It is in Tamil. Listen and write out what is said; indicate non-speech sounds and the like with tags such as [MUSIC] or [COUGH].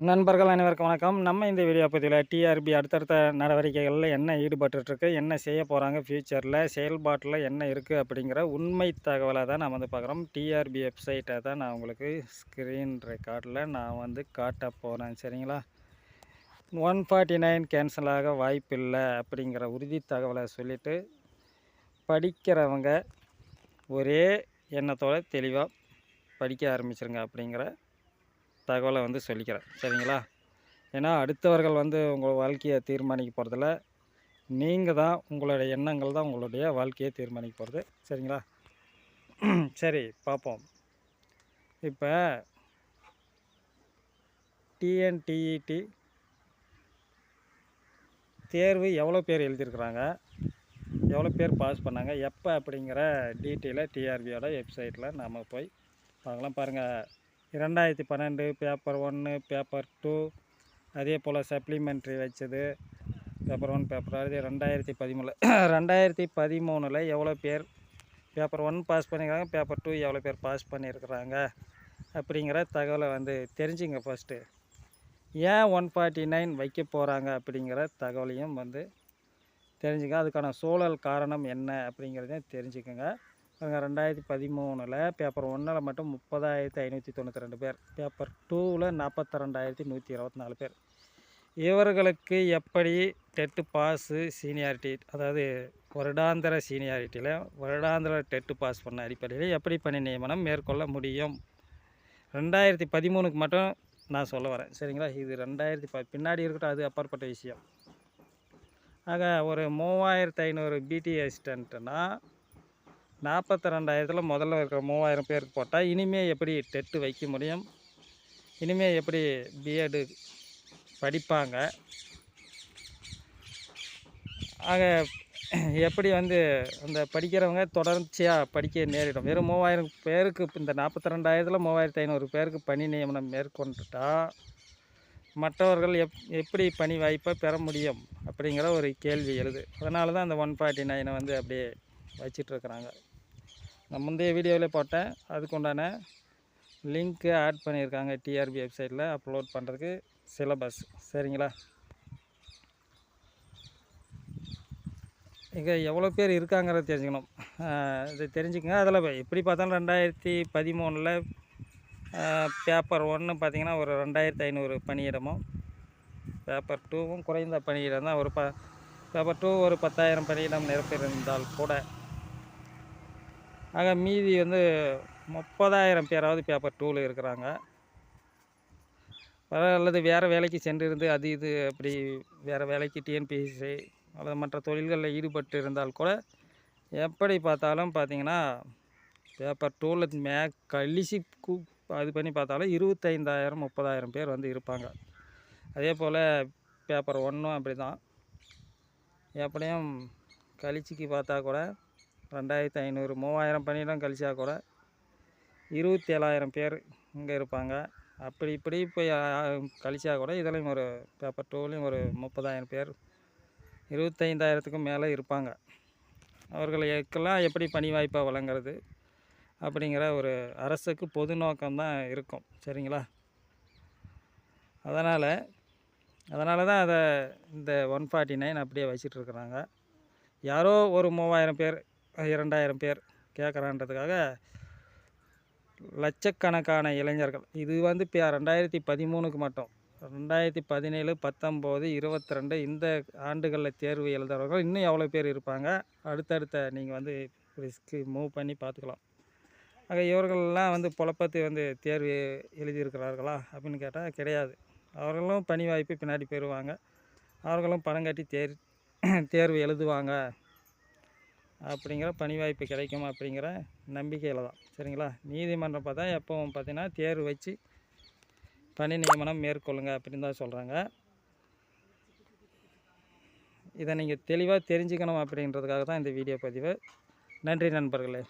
நண்பர்கள் அனைவருக்கும் வணக்கம். நம்ம இந்த வீடியோ பதிவில் டிஆர்பி அடுத்தடுத்த நடவடிக்கைகளில் என்ன ஈடுபட்டுருக்கு என்ன செய்ய போகிறாங்க ஃப்யூச்சரில் செயல்பாட்டில் என்ன இருக்குது அப்படிங்கிற உண்மை தகவலை தான் நான் வந்து பார்க்குறோம். டிஆர்பி வெப்சைட்டை தான் நான் உங்களுக்கு ஸ்க்ரீன் ரெக்கார்டில் நான் வந்து காட்ட போகிறேன் சரிங்களா? ஒன் ஃபார்ட்டி நைன் கேன்சல் ஆக வாய்ப்பில்லை அப்படிங்கிற உறுதி தகவலை சொல்லிவிட்டு படிக்கிறவங்க ஒரே எண்ணத்தோடு தெளிவாக படிக்க ஆரம்பிச்சிருங்க அப்படிங்கிற தகவலை வந்து சொல்லிக்கிறேன். சரிங்களா? ஏன்னா அடுத்தவர்கள் வந்து உங்கள் வாழ்க்கையை தீர்மானிக்க போகிறதில்ல நீங்கள் தான் உங்களுடைய எண்ணங்கள் தான் உங்களுடைய வாழ்க்கையை தீர்மானிக்க போகிறது சரிங்களா? சரி பார்ப்போம். இப்போ டிஎன்டிஇடி தேர்வு எவ்வளோ பேர் எழுதியிருக்கிறாங்க? எவ்வளோ பேர் பாஸ் பண்ணாங்க? எப்போ அப்படிங்கிற டீட்டெயிலை டிஆர்பியோட வெப்சைட்டில் நாம் போய் பார்க்கலாம். பாருங்கள் இரண்டாயிரத்தி பன்னெண்டு பேப்பர் ஒன்று பேப்பர் டூ அதே போல் சப்ளிமெண்ட்ரி வச்சது. பேப்பர் ஒன் பேப்பர் அது ரெண்டாயிரத்தி பதிமூணில் [COUGHS] ரெண்டாயிரத்தி பதிமூணில் எவ்வளோ பேர் பேப்பர் ஒன் பாஸ் பண்ணியிருக்காங்க பேப்பர் டூ எவ்வளோ பேர் பாஸ் பண்ணியிருக்கிறாங்க அப்படிங்கிற தகவலை வந்து தெரிஞ்சுங்க ஃபஸ்ட்டு ஏன் ஒன் ஃபார்ட்டி நைன் வைக்க போகிறாங்க அப்படிங்கிற தகவலையும் வந்து தெரிஞ்சுக்க அதுக்கான சூழல் காரணம் என்ன அப்படிங்கிறதையும் தெரிஞ்சுக்கோங்க. பாருங்க ரெண்டாயிரத்தி பதிமூணில் பேப்பர் ஒன்றில் மட்டும் முப்பதாயிரத்தி ஐநூற்றி தொண்ணூற்றி ரெண்டு பேர். பேப்பர் டூவில் நாற்பத்தி ரெண்டாயிரத்தி நூற்றி இருபத்தி நாலு பேர். இவர்களுக்கு எப்படி டெட்டு பாஸு சீனியாரிட்டி அதாவது வருடாந்திர சீனியாரிட்டியில் வருடாந்திர டெட்டு பாஸ் பண்ண அடிப்படையில் எப்படி பணி நியமனம் மேற்கொள்ள முடியும்? ரெண்டாயிரத்தி பதிமூணுக்கு மட்டும் நான் சொல்ல வரேன். சரிங்களா? இது ரெண்டாயிரத்தி ப பின்னாடி இருக்கட்டும் அது அப்பாற்பட்ட விஷயம். ஆக ஒரு மூவாயிரத்து ஐநூறு பிடி அசிஸ்டண்ட்டுனால் நாற்பத்தி ரெண்டாயிரத்தில் முதல்ல இருக்கிற மூவாயிரம் பேருக்கு போட்டால் இனிமேல் எப்படி டெட்டு வைக்க முடியும்? இனிமேல் எப்படி பிஎடு படிப்பாங்க? ஆக எப்படி வந்து அந்த படிக்கிறவங்க தொடர்ச்சியாக படிக்க நேரிடும். வெறும் மூவாயிரம் பேருக்கு இந்த நாற்பத்தி ரெண்டாயிரத்தில் மூவாயிரத்து ஐநூறு பேருக்கு பணி நியமனம் மேற்கொண்டுட்டா மற்றவர்கள் எப் எப்படி பணி வாய்ப்பை பெற முடியும் அப்படிங்கிற ஒரு கேள்வி எழுது. அதனால தான் அந்த ஒன் ஃபார்ட்டி நைனை வந்து அப்படியே வச்சிட்ருக்குறாங்க. நான் முந்தைய வீடியோவில் போட்டேன். அதுக்கு உண்டான லிங்க்கு ஆட் பண்ணியிருக்காங்க டிஆர்பி வெப்சைட்டில் அப்லோட் பண்ணுறதுக்கு சிலபஸ். சரிங்களா? இங்கே எவ்வளோ பேர் இருக்காங்கிறத தெரிஞ்சுக்கணும். ஆஹ் இது தெரிஞ்சுக்கங்க. அதில் எப்படி பார்த்தாலும் ரெண்டாயிரத்தி பதிமூணில் பேப்பர் ஒன்று பார்த்தீங்கன்னா ஒரு ரெண்டாயிரத்தி ஐநூறு பணியிடமும் பேப்பர் டூவும் குறைந்த பணியிடம் தான் ஒரு ப பேப்பர் டூ ஒரு பத்தாயிரம் பணியிடம் நிரப்பியிருந்தால் கூட ஆக மீதி வந்து முப்பதாயிரம் பேராவது பேப்பர் டூவில் இருக்கிறாங்க. அல்லது வேறு வேலைக்கு சென்றிருந்து அது இது அப்படி வேறு வேலைக்கு டிஎன்பிஎஸ்சி அல்லது மற்ற தொழில்களில் ஈடுபட்டு இருந்தால் கூட எப்படி பார்த்தாலும் பார்த்தீங்கன்னா பேப்பர் டூவில் மே கழிச்சு கூ அது பண்ணி பார்த்தாலும் இருபத்தைந்தாயிரம் முப்பதாயிரம் பேர் வந்து இருப்பாங்க. அதே போல் பேப்பர் ஒன்றும் அப்படி தான் எப்படியும் கழிச்சிக்கு பார்த்தா கூட ரெண்டாயிரத்தி ஐநூறு மூவாயிரம் பணியிடம் கழிச்சா கூட இருபத்தி ஏழாயிரம் பேர் இங்கே இருப்பாங்க. அப்படி இப்படி போய் கழிச்சா கூட இதுலேயும் ஒரு பேப்பர் டூலையும் ஒரு முப்பதாயிரம் பேர் இருபத்தைந்தாயிரத்துக்கும் மேலே இருப்பாங்க. அவர்களுக்கெல்லாம் எப்படி பணி வாய்ப்பை வழங்குறது அப்படிங்கிற ஒரு அரசுக்கு பொது நோக்கம்தான் இருக்கும். சரிங்களா? அதனால் அதனால தான் அதை இந்த ஒன் ஃபார்ட்டி நைன் அப்படியே வச்சிட்ருக்குறாங்க யாரோ ஒரு மூவாயிரம் பேர் இரண்டாயிரம் பேர் கேட்குறான்றதுக்காக லட்சக்கணக்கான இளைஞர்கள். இது வந்து இப்போ ரெண்டாயிரத்தி பதிமூணுக்கு மட்டும். ரெண்டாயிரத்தி பதினேழு பத்தொம்போது இருபத்தி ரெண்டு இந்த ஆண்டுகளில் தேர்வு எழுதுறவர்கள் இன்னும் எவ்வளோ பேர் இருப்பாங்க? அடுத்தடுத்த நீங்கள் வந்து ரிஸ்க்கு மூவ் பண்ணி பார்த்துக்கலாம். ஆக இவர்கள்லாம் வந்து புழப்பத்தை வந்து தேர்வு எழுதியிருக்கிறார்களா அப்படின்னு கேட்டால் கிடையாது. அவர்களும் பணி வாய்ப்பு பின்னாடி பெறுவாங்க அவர்களும் பணம் கட்டி தேர் தேர்வு எழுதுவாங்க. அப்படிங்கிற பணி வாய்ப்பு கிடைக்கும் அப்படிங்கிற நம்பிக்கையில் தான். சரிங்களா? நீதிமன்றம் பார்த்தா எப்பவும் பார்த்திங்கன்னா தேர்வு வச்சு பணி நியமனம் மேற்கொள்ளுங்க அப்படின்னு தான் சொல்கிறாங்க இதை நீங்கள் தெளிவாக தெரிஞ்சுக்கணும் அப்படின்றதுக்காக தான் இந்த வீடியோ பதிவு. நன்றி நண்பர்களே.